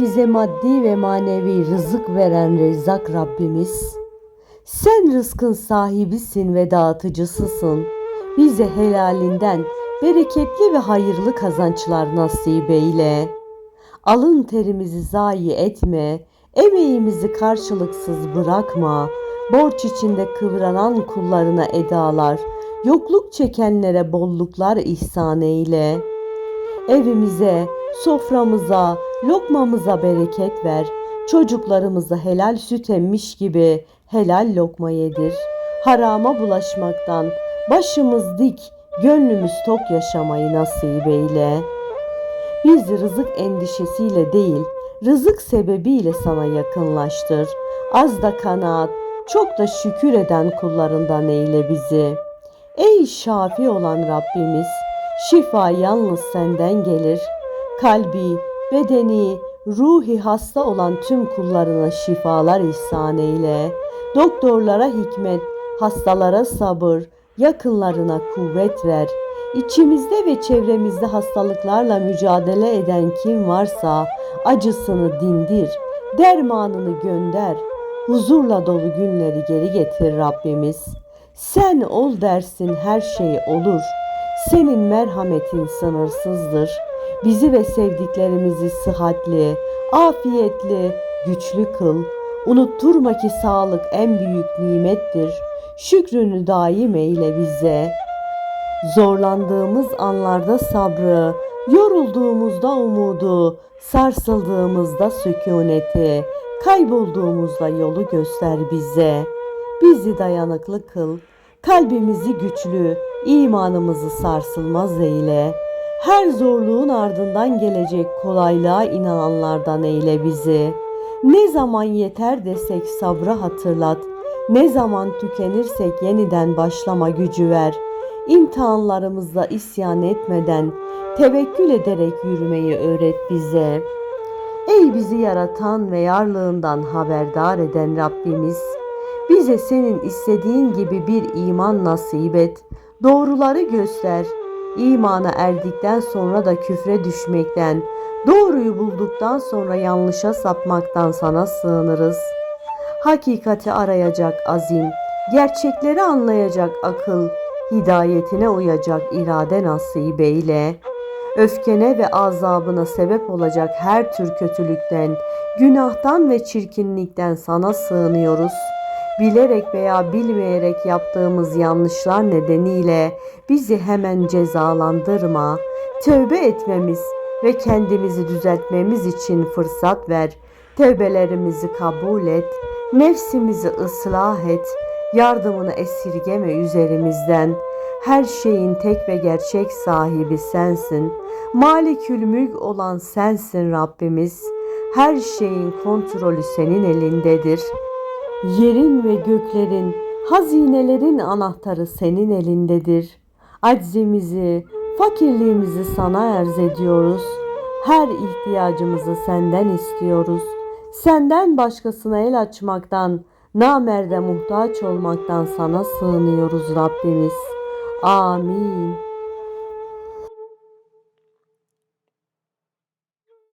bize maddi ve manevi rızık veren Rezzak Rabbimiz. Sen rızkın sahibisin ve dağıtıcısısın. Bize helalinden bereketli ve hayırlı kazançlar nasip eyle. Alın terimizi zayi etme, emeğimizi karşılıksız bırakma. Borç içinde kıvranan kullarına edalar, yokluk çekenlere bolluklar ihsan eyle. Evimize, soframıza, lokmamıza bereket ver. Çocuklarımıza helal süt emmiş gibi helal lokma yedir. Harama bulaşmaktan başımız dik, gönlümüz tok yaşamayı nasip eyle. Biz rızık endişesiyle değil, rızık sebebiyle sana yakınlaştır. Az da kanaat, çok da şükür eden kullarından eyle bizi. Ey şafi olan Rabbimiz, şifa yalnız senden gelir. Kalbi, bedeni, ruhi hasta olan tüm kullarına şifalar ihsan eyle. Doktorlara hikmet, hastalara sabır, yakınlarına kuvvet ver. İçimizde ve çevremizde hastalıklarla mücadele eden kim varsa acısını dindir, dermanını gönder. Huzurla dolu günleri geri getir Rabbimiz. Sen ol dersin her şey olur. Senin merhametin sınırsızdır. Bizi ve sevdiklerimizi sıhhatli, afiyetli, güçlü kıl. Unutturma ki sağlık en büyük nimettir. Şükrünü daim eyle bize. Zorlandığımız anlarda sabrı, yorulduğumuzda umudu, sarsıldığımızda sükuneti, kaybolduğumuzda yolu göster bize. Bizi dayanıklı kıl, kalbimizi güçlü, imanımızı sarsılmaz eyle. Her zorluğun ardından gelecek kolaylığa inananlardan eyle bizi. Ne zaman yeter desek sabrı hatırlat. Ne zaman tükenirsek yeniden başlama gücü ver. İmtihanlarımızda isyan etmeden tevekkül ederek yürümeyi öğret bize. Ey bizi yaratan ve yarlığından haberdar eden Rabbimiz, bize senin istediğin gibi bir iman nasip et. Doğruları göster. İmana erdikten sonra da küfre düşmekten, doğruyu bulduktan sonra yanlışa sapmaktan sana sığınırız. Hakikati arayacak azim, gerçekleri anlayacak akıl, hidayetine uyacak irade nasip eyle. Öfkene ve azabına sebep olacak her tür kötülükten, günahtan ve çirkinlikten sana sığınıyoruz. Bilerek veya bilmeyerek yaptığımız yanlışlar nedeniyle bizi hemen cezalandırma. Tövbe etmemiz ve kendimizi düzeltmemiz için fırsat ver. Tövbelerimizi kabul et. Nefsimizi ıslah et. Yardımını esirgeme üzerimizden. Her şeyin tek ve gerçek sahibi sensin. Malikül mülk olan sensin Rabbimiz. Her şeyin kontrolü senin elindedir. Yerin ve göklerin, hazinelerin anahtarı senin elindedir. Aczimizi, fakirliğimizi sana arz ediyoruz. Her ihtiyacımızı senden istiyoruz. Senden başkasına el açmaktan, namerde muhtaç olmaktan sana sığınıyoruz Rabbimiz. Amin.